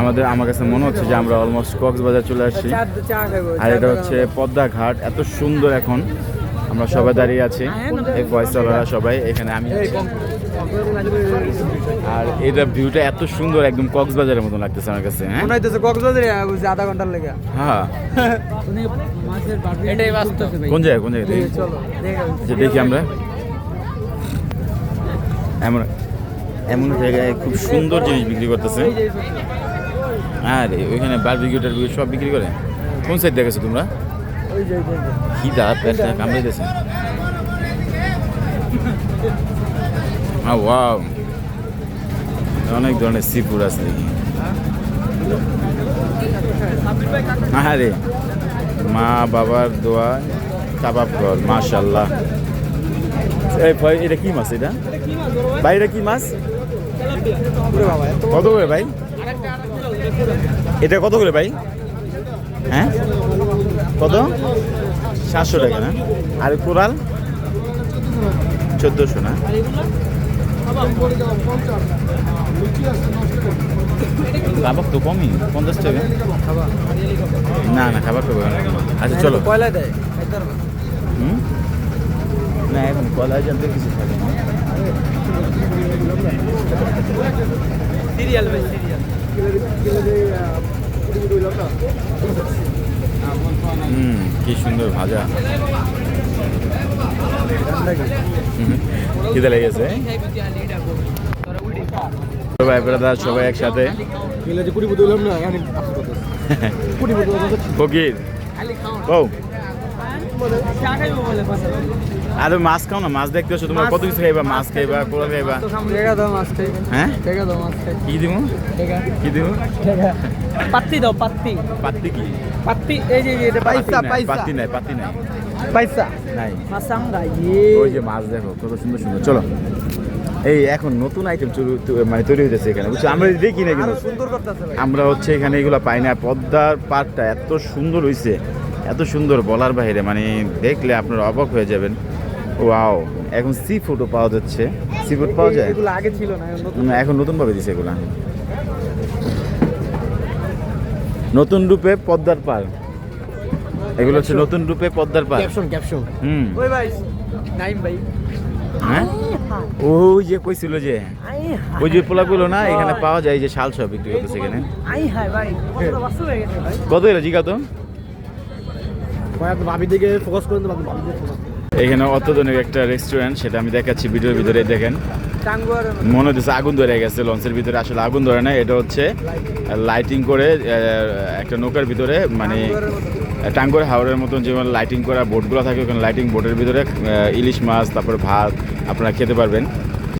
আমাদের আমার কাছে মনে হচ্ছে যে আমরা অলমোস্ট কক্সবাজার চলে আসছি। আর এটা হচ্ছে পদ্মা ঘাট এত সুন্দর এখন। আমরা সবাই দাঁড়িয়ে আছি এই ফয়সালরা সবাই এখানে আমি আর এটা ভিউটা এত সুন্দর একদম কক্সবাজারের মতো লাগতেছে আমার কাছে হ্যাঁ? মনে হইতেছে কক্সবাজারে আধা ঘণ্টার লেগে। হ্যাঁ। এটাই বাস্তব। কোন জায়গায় কোন জায়গায়? দেখি। চলো দেখে যে দেখি আমরা। এমন এমন জায়গায় খুব সুন্দর জিনিস বিক্রি করতেছে। আর ওইখানে বারবিকিউ টারবিকিউ সব বিক্রি করে? কোন সাইড দেখেছ তোমরা? খিদা পেটটা কামড়াইতেছে হ্যাঁ ওয়াও। অনেক ধরনের সি ফুড আছে দেখি। আরে মা বাবার দোয়া কাবাব ঘর মাশাল্লাহ এই ভাই এটা কি মাছ এটা? ভাই এটা কি মাছ? কত করে ভাই? এটা কত করে ভাই? হ্যাঁ? কত? সাতশো টাকা না? আর কোরাল চোদ্দোশো না? কাবাব তো কমই পঞ্চাশ টাকা। না না খাবার তো আচ্ছা চলো। কয়লা দেয়? হুম? না এখন কলা জানতে কিছু থাকে না। সিরিয়াল ভাই সিরিয়াল। হুম কি সুন্দর ভাজা। হুম, খিদে লেগেছে। ভাই ব্রাদার সবাই একসাথে। ফকির পাশে আর মাছ খাও না মাছ দেখতে আসো তোমরা কত কিছু খাইবা? মাছ খাইবা কোলা খাইবা? হ্যাঁ? কি দিব? কি দিব? পাত্তি দাও পাত্তি। পাত্তি কি? পাত্তি এই যে এটা পয়সা পাত্তি নাই, পয়সা পাত্তি নাই পাত্তি নাই। পয়সা নাই। মাসাঙ্গা ইয়ে ওই যে মাছ দেখো কত সুন্দর সুন্দর। চলো। এই এখন নতুন আইটেম মানে তৈরি হইতেছে এখানে বুঝছ? আমরা দেখি না কিন্তু। আমরা হচ্ছে এখানে এগুলো পাই না পদ্মার পাড়টা এত সুন্দর হইছে। এত সুন্দর বলার বাইরে মানে দেখলে আপনারা অবাক হয়ে যাবেন। ওয়াও এখন সি ফুডও পাওয়া যাচ্ছে। সি ফুড পাওয়া যায়? এগুলো আগে ছিল না এখন নতুন। না, এখন নতুন ভাবে দিছে এগুলা। নতুন রূপে পদ্মার পার এগুলো হচ্ছে নতুন রূপে পদ্মার পার ক্যাপশন ক্যাপশন হুম। ওই ভাই নাইম ভাই। হ্যাঁ? ওই যে কইছিল যে ওই যে পোলাগুলো না এখানে পাওয়া যায় যে শাল সব বিক্রি করতেছে এখানে। হয়ে কত এলো জিগা তো ভাবি দিকে ফোকাস করেন ভাবি দিকে ফোকাস এখানে অত্যাধুনিক একটা রেস্টুরেন্ট সেটা আমি দেখাচ্ছি ভিডিওর ভিতরে দেখেন। মনে হচ্ছে আগুন ধরে গেছে লঞ্চের ভিতরে আসলে আগুন ধরে না এটা হচ্ছে লাইটিং করে আহ, একটা নৌকার ভিতরে মানে টাঙ্গর হাওড়ের মতন যেমন লাইটিং করা বোটগুলো থাকে ওখানে লাইটিং বোটের ভিতরে ইলিশ মাছ তারপরে ভাত আপনারা খেতে পারবেন।